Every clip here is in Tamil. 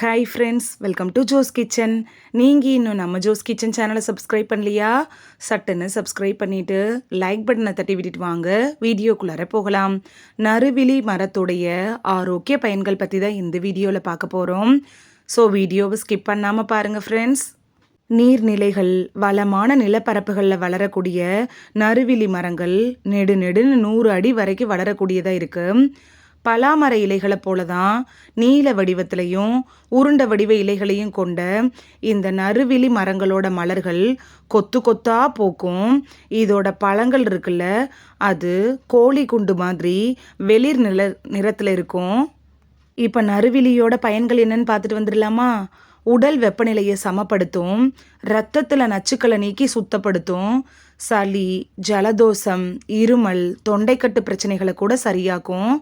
Hi friends welcome to Jo's kitchen நீங்கள் இன்னும் நம்ம ஜோஸ் கிச்சன் சேனலை சப்ஸ்கிரைப் பண்ணலையா? சட்டுன்னு சப்ஸ்கிரைப் பண்ணிவிட்டு லைக் பட்டனை தட்டி விட்டுட்டு வாங்க. வீடியோக்குள்ளார போகலாம். நறுவிழி மரத்துடைய ஆரோக்கிய பயன்கள் பற்றி தான் இந்த வீடியோவில் பார்க்க போகிறோம் ஸோ வீடியோவை ஸ்கிப் பண்ணாமல் பாருங்கள் ஃப்ரெண்ட்ஸ் நீர்நிலைகள் வளமான நிலப்பரப்புகளில் வளரக்கூடிய நறுவிழி மரங்கள் நெடு நெடுன்னு நூறு அடி வரைக்கும் வளரக்கூடியதாக இருக்குது பலாமர இலைகளை போல தான் நீல வடிவத்திலையும் உருண்ட வடிவ இலைகளையும் கொண்ட இந்த நறுவிழி மரங்களோட மலர்கள் கொத்து கொத்தா போக்கும். இதோட பழங்கள் இருக்குல்ல அது கோழி குண்டு மாதிரி வெளிர் நில நிறத்தில் இருக்கும். இப்போ நறுவிழியோட பயன்கள் என்னன்னு பார்த்துட்டு வந்துடலாமா? உடல் வெப்பநிலையை சமப்படுத்தும் ரத்தத்தில் நச்சுக்களை நீக்கி சுத்தப்படுத்தும் சளி ஜலதோஷம் இருமல் தொண்டைக்கட்டு பிரச்சனைகளை கூட சரியாக்கும்.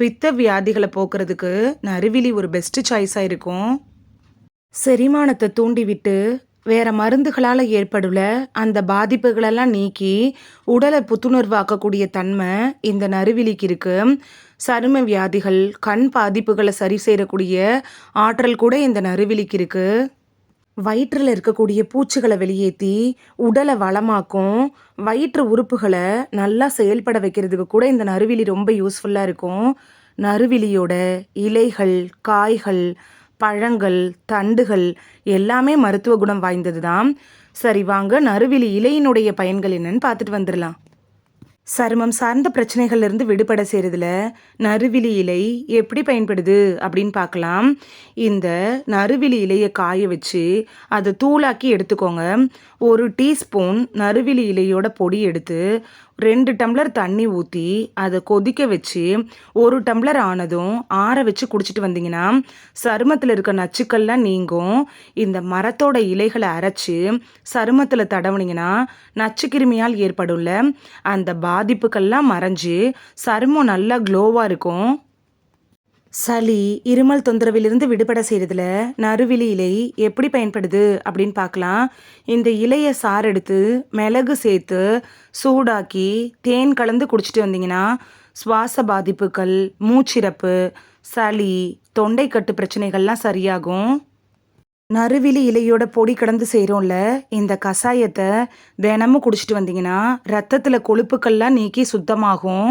பித்த வியாதிகளை போக்குறதுக்கு நறுவிலி ஒரு பெஸ்ட்டு சாய்ஸாக இருக்கும். செரிமானத்தை தூண்டிவிட்டு வேற மருந்துகளால் ஏற்படுல அந்த பாதிப்புகளெல்லாம் நீக்கி உடலை புத்துணர்வாக்கக்கூடிய தன்மை இந்த நறுவிலிக்கு இருக்கு. சரும வியாதிகள் கண் பாதிப்புகளை சரி செய்யக்கூடிய ஆற்றல் கூட இந்த நறுவிலிக்கு இருக்குது வயிற்றில் இருக்கக்கூடிய பூச்சிகளை வெளியேற்றி உடலை வளமாக்கும் வயிற்று உறுப்புகளை நல்லா செயல்பட வைக்கிறதுக்கு கூட இந்த நறுவிலி ரொம்ப யூஸ்ஃபுல்லாக இருக்கும். நறுவிலியோட இலைகள் காய்கள் பழங்கள் தண்டுகள் எல்லாமே மருத்துவ குணம் வாய்ந்தது தான் சரி வாங்க நறுவிலி இலையினுடைய பயன்கள் என்னன்னு பார்த்துட்டு வந்துடலாம். சருமம் சார்ந்த பிரச்சனைகள்லேருந்து விடுபட செய்கிறதுல நறுவிலி இலை எப்படி பயன்படுது அப்படின்னு பார்க்கலாம். இந்த நறுவிலி இலையை காய வச்சு அதை தூளாக்கி எடுத்துக்கோங்க. ஒரு டீஸ்பூன் நறுவிலி இலையோட பொடி எடுத்து ரெண்டு டம்ளர் தண்ணி ஊற்றி அதை கொதிக்க வச்சு ஒரு டம்ளர் ஆனதும் ஆற வச்சு குடிச்சிட்டு வந்தீங்கன்னா சருமத்தில் இருக்க நச்சுக்கள்லாம் நீங்கும். இந்த மரத்தோட இலைகளை அரைச்சி சருமத்தில் தடவுனீங்கன்னா நச்சுக்கிருமியால் ஏற்படும்ல. அந்த பாதிப்புக்கள்லாம் மறைஞ்சு சருமம் நல்லா க்ளோவாக இருக்கும். சளி இருமல் தொந்தரவிலிருந்து விடுபட செய்கிறதுல நறுவிலி இலை எப்படி பயன்படுது அப்படின்னு பார்க்கலாம். இந்த இலையை சாறு எடுத்து மிளகு சேர்த்து சூடாக்கி தேன் கலந்து குடிச்சிட்டு வந்தீங்கன்னா சுவாச பாதிப்புகள் மூச்சிறப்பு சளி தொண்டைக்கட்டு பிரச்சனைகள்லாம் சரியாகும். நறுவிலி இலையோட பொடி கடந்து செய்கிறோம்ல இந்த கஷாயத்தை தினமும் குடிச்சிட்டு வந்தீங்கன்னா ரத்தத்தில் கொழுப்புக்கள்லாம் நீக்கி சுத்தமாகும்.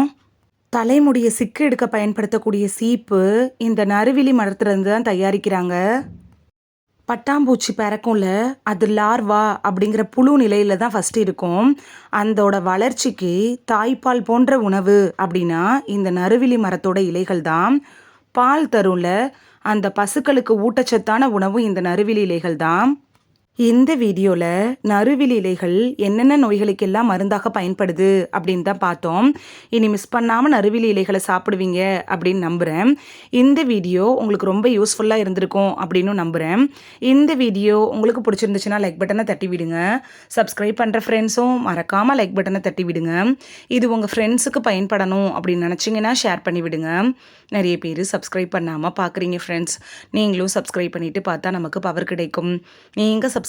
தலைமுடியை சிக்கு எடுக்க பயன்படுத்தக்கூடிய சீப்பு இந்த நறுவிலி மரத்துலேருந்து தான் தயாரிக்கிறாங்க. பட்டாம்பூச்சி பறக்கும்ல அது லார்வா அப்படிங்கிற புழு நிலையில தான் ஃபஸ்ட்டு இருக்கும். அந்தோட வளர்ச்சிக்கு தாய்ப்பால் போன்ற உணவு அப்படின்னா இந்த நறுவிலி மரத்தோட இலைகள் தான். பால் தரும்ல அந்த பசுக்களுக்கு ஊட்டச்சத்தான உணவும் இந்த நறுவிலி இலைகள் தான். இந்த வீடியோவில் நறுவில் இலைகள் என்னென்ன நோய்களுக்கெல்லாம் மருந்தாக பயன்படுது அப்படின்னு தான் பார்த்தோம். இனி மிஸ் பண்ணாமல் நறுவில் இலைகளை சாப்பிடுவீங்க அப்படின்னு நம்புகிறேன் இந்த வீடியோ உங்களுக்கு ரொம்ப யூஸ்ஃபுல்லாக இருந்திருக்கும் அப்படின்னு நம்புகிறேன் இந்த வீடியோ உங்களுக்கு பிடிச்சிருந்துச்சுன்னா லைக் பட்டனை தட்டி விடுங்க. சப்ஸ்கிரைப் பண்ணுற ஃப்ரெண்ட்ஸும் மறக்காமல் லைக் பட்டனை தட்டி விடுங்க. இது உங்கள் ஃப்ரெண்ட்ஸுக்கு பயன்படணும் அப்படின்னு நினச்சிங்கன்னா ஷேர் பண்ணி விடுங்க. நிறைய பேர் சப்ஸ்கிரைப் பண்ணாமல் பார்க்குறீங்க ஃப்ரெண்ட்ஸ் நீங்களும் சப்ஸ்கிரைப் பண்ணிவிட்டு பார்த்தா நமக்கு பவர் கிடைக்கும். நீங்கள் சப்ஸ்